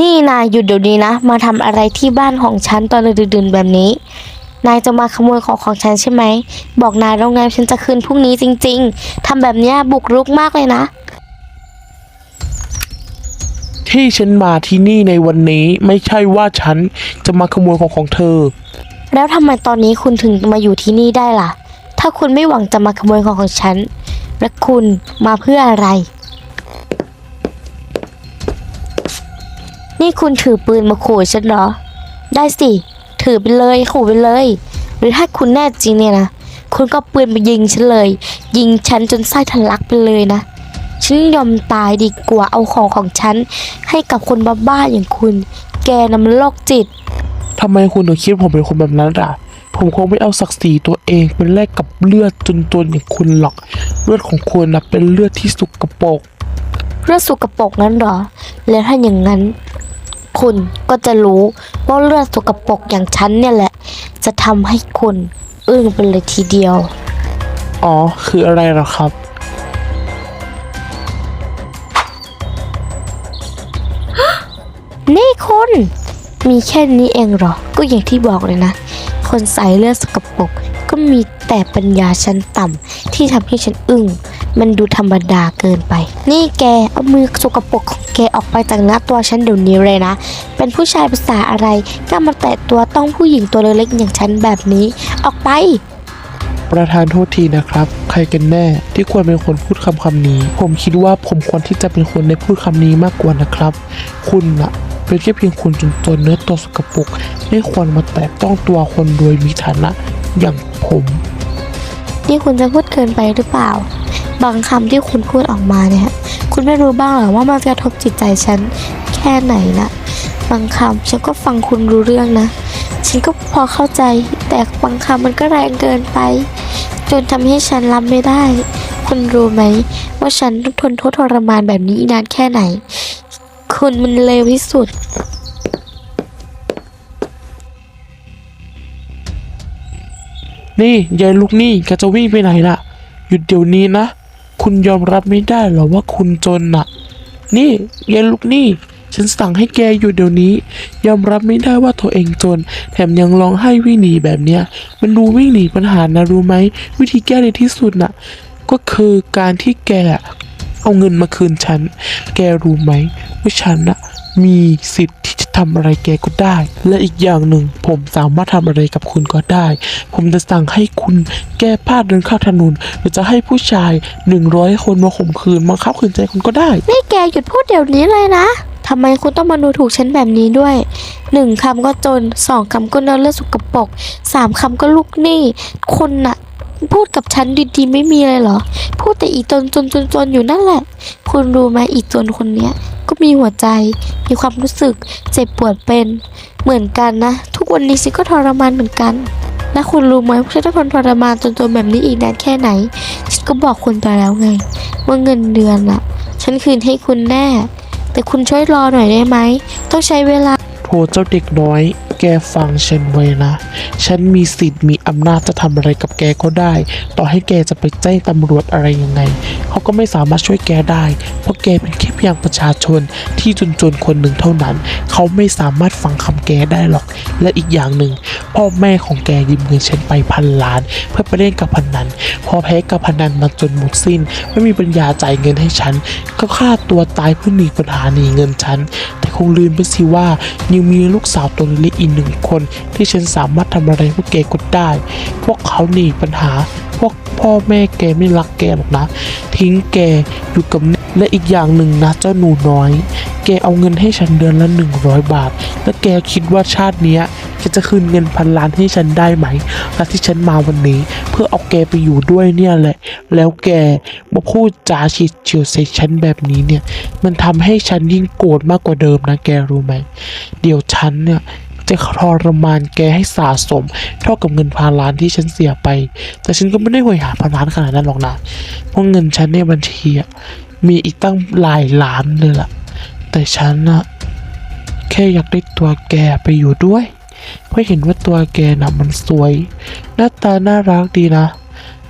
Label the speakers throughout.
Speaker 1: นี่นายหยุดเดี๋ยวนี้นะ มาทำอะไรที่บ้านของฉันตอนดึกๆแบบนี้ นายจะมาขโมยของของฉันใช่ไหม บอกนายโรงแรมฉันจะคืนพรุ่งนี้จริง ๆทำแบบเนี้ยบุกรุกมากเลยนะ
Speaker 2: ที่ฉันมาที่นี่ในวันนี้ไม่ใช่ว่าฉันจะมาขโมยของของเธอ
Speaker 1: แล้วทำไมตอนนี้คุณถึงมาอยู่ที่นี่ได้ล่ะ ถ้าคุณไม่หวังจะมาขโมยของของฉัน และคุณมาเพื่ออะไร นี่คุณถือปืนมาขู่ฉันเหรอ ได้สิ ถือไปเลยขู่ไปเลย หรือถ้าคุณแน่จริงเนี่ยนะ คุณก็เอาปืนมายิงฉันเลย ยิงฉันจนไส้ทะลักไปเลยนะ ฉันยอมตายดีกว่าเอาของของฉัน ให้กับคนบ้าๆอย่างคุณ แกน่ะมันโรคจิต
Speaker 2: ทำไมคุณถึงคิดผมเป็นคนแบบนั้นล่ะ ผมคงไม่เอาศักดิ์ศรีตัวเองเป็นแลกกับเลือดจนๆอย่างคุณหรอก เลือดของคุณนะเป็นเลือดที่สุกปรก
Speaker 1: เลือดสกปรกนั้นเหรอ แล้วถ้าอย่างนั้น คุณก็จะรู้ว่าเลือดสกปรกอย่างฉันเนี่ยแหละ จะทำให้คุณอึ้งไปเลยทีเดียว
Speaker 2: อ๋อ คืออะไรเหรอครับ
Speaker 1: นี่คุณ มีแค่นี้เองเหรอ ก็อย่างที่บอกเลยนะ คนใส่เลือดสกปรกก็มีแต่ปัญญาชั้นต่ำที่ทำให้ฉันอึ้ง มันดูธรรมดาเกินไป นี่แกเอามือสกปรกของแกออกไปจากหน้าตัวฉันเดี๋ยวนี้เลยนะ เป็นผู้ชายภาษาอะไรกล้ามาแตะตัวต้องผู้หญิงตัวเล็กๆอย่างฉันแบบนี้ ออกไป
Speaker 2: ประธานโทษทีนะครับ ใครกันแน่ที่ควรเป็นคนพูดคำคำนี้ ผมคิดว่าผมควรที่จะเป็นคนได้พูดคำนี้มากกว่านะครับ คุณอะเป็นแค่เพียงคนจนตัวเนื้อตัวสกปรกไม่ควรมาแตะต้องตัวคนรวยมีฐานะอย่างผม
Speaker 1: นี่คุณจะพูดเกินไปหรือเปล่า บางคำที่คุณพูดออกมาเนี่ย คุณไม่รู้บ้างเหรอว่ามันกระทบจิตใจฉันแค่ไหนนะบางคำฉันก็ฟังคุณรู้เรื่องนะ ฉันก็พอเข้าใจ แต่บางคำมันก็แรงเกินไป จนทำให้ฉันรับไม่ได้ คุณรู้ไหม ว่าฉันทนทุกข์ทรมานแบบนี้นานแค่ไหน คุณมันเลวที่สุด
Speaker 2: นี่ยายลูกนี่แกจะวิ่งไปไหนล่ะ หยุดเดี๋ยวนี้นะ คุณยอมรับไม่ได้เหรอว่าคุณจนน่ะนี่ยายลูกนี่ ฉันสั่งให้แกอยู่เดี๋ยวนี้ ยอมรับไม่ได้ว่าตัวเองจน แถมยังร้องไห้วิ่งหนีแบบเนี้ย มันดูวิ่งหนีปัญหานะรู้ไหม วิธีแก้ในที่สุดน่ะ ก็คือการที่แกเอาเงินมาคืนฉัน แกรู้ไหมว่าฉันน่ะมีสิทธิ์ ทำอะไรแกก็ได้ และอีกอย่างหนึ่ง ผมสามารถทำอะไรกับคุณก็ได้ ผมจะสั่งให้คุณแก้ผ้าเดินข้ามถนนหรือจะให้ผู้ชายหนึ่งร้อยคนมาข่มขืนบังคับขืนใจคุณก็ได้
Speaker 1: นี่แกหยุดพูดเดี๋ยวนี้เลยนะทำไมคุณต้องมาดูถูกฉันแบบนี้ด้วยหนึ่งคำก็จนสองคำก็เนื้อเลือดสุกปรกสามคำก็ลูกหนี้คนน่ะพูดกับฉันดีๆไม่มีเลยเหรอ พูดแต่อีจนจนจนจนอยู่นั่นแหละ คุณรู้ไหมอีจนคนเนี้ย็มีหัวใจ มีความรู้สึกเจ็บปวดเป็น เหมือนกันนะ ทุกวันนี้ฉันก็ทรมานเหมือนกัน และคุณรู้ไหมว่าฉันต้องทนทรมานจนตัวแบบนี้อีกนานแค่ไหน ฉันก็บอกคุณไปแล้วไง ว่าเงินเดือนอะฉันคืนให้คุณแน่ แต่คุณช่วยรอหน่อยได้ไหม ต้องใช้เวลา
Speaker 2: โทเจ้าเด็กน้อย แกฟังฉันไว้นะ ฉันมีสิทธิ์มีอำนาจจะทำอะไรกับแกก็ได้ ต่อให้แกจะไปแจ้งตำรวจอะไรยังไง เขาก็ไม่สามารถช่วยแกได้ เพราะแกเป็นแค่เพียงประชาชนที่จนๆคนหนึ่งเท่านั้น เขาไม่สามารถฟังคำแกได้หรอก และอีกอย่างหนึ่งพ่อแม่ของแกยืมเงินฉันไปพันล้าน เพื่อไปเล่นกับพนัน พอแพ้กับพนันมาจนหมดสิ้น ไม่มีปัญญาจ่ายเงินให้ฉัน ก็ฆ่าตัวตายเพื่อหนีปัญหาหนีเงินฉัน แต่คงลืมไปสิว่ายังมีลูกสาวตัวเล็กอีีกหนึ่งคนที่ฉันสามารถทำอะไรพวกแกก็ได้ พวกเขาหนีปัญหา พวกพ่อแม่แกไม่รักแกหรอกนะ ทิ้งแกอยู่กับแม่และอีกอย่างหนึ่งนะเจ้าหนูน้อย แกเอาเงินให้ฉันเดือนละหนึ่งร้อยบาท แล้วแกคิดว่าชาติเนี้ยแกจะคืนเงินพันล้านให้ฉันได้ไหม และที่ฉันมาวันนี้ เพื่อเอาแกไปอยู่ด้วยเนี่ยแหละ แล้วแกมาพูดจาฉีดเฉียวใส่ฉันแบบนี้เนี่ย มันทำให้ฉันยิ่งโกรธมากกว่าเดิมนะแกรู้ไหม เดี๋ยวฉันเนี่ย จะทรมานแกให้สะสม เท่ากับเงินพันล้านที่ฉันเสียไป แต่ฉันก็ไม่ได้หวยหาพันล้านขนาดนั้นหรอกนะ เพราะเงินฉันในบัญชีอะมีอีกตั้งหลายล้านเลยล่ะ แต่ฉันอะแค่อยากได้ตัวแกไปอยู่ด้วย เพราะเห็นว่าตัวแกน่ะมันสวย หน้าตาน่ารักดีนะ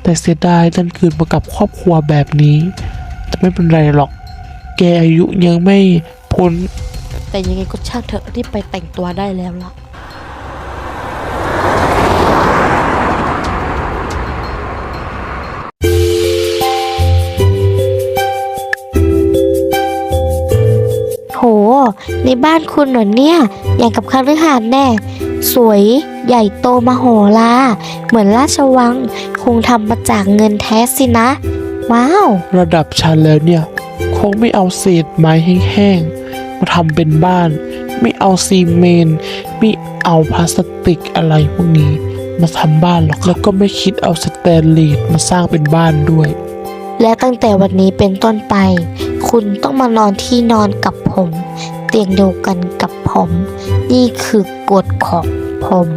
Speaker 2: แต่เสียดายดันคืนมากับครอบครัวแบบนี้ แต่ไม่เป็นไรหรอก แกอายุยังไม่พ้น
Speaker 1: แต่แต่ยังไงก็ช่างเถอะรีบไปแต่งตัวได้แล้วล่ะโห ในบ้านคุณเหรอเนี่ย อย่างกับคฤหาสน์แน่ สวยใหญ่โตมโหฬารเหมือนราชวัง คงทำมาจากเงินแท้สินะ ว้าว
Speaker 2: ระดับชั้นแล้วเนี่ย คงไม่เอาเศษไม้แห้งๆ มาทำเป็นบ้าน ไม่เอาซีเมนต์ไม่เอาพลาสติกอะไรพวกนี้ มาทำบ้านหรอกแล้วก็ไม่คิดเอาสแตนเลสมาสร้างเป็นบ้านด้วย
Speaker 1: และตั้งแต่วันนี้เป็นต้นไป คุณต้องมานอนที่นอนกับผม เตียงเดียวกันกับผม นี่คือกฎของผม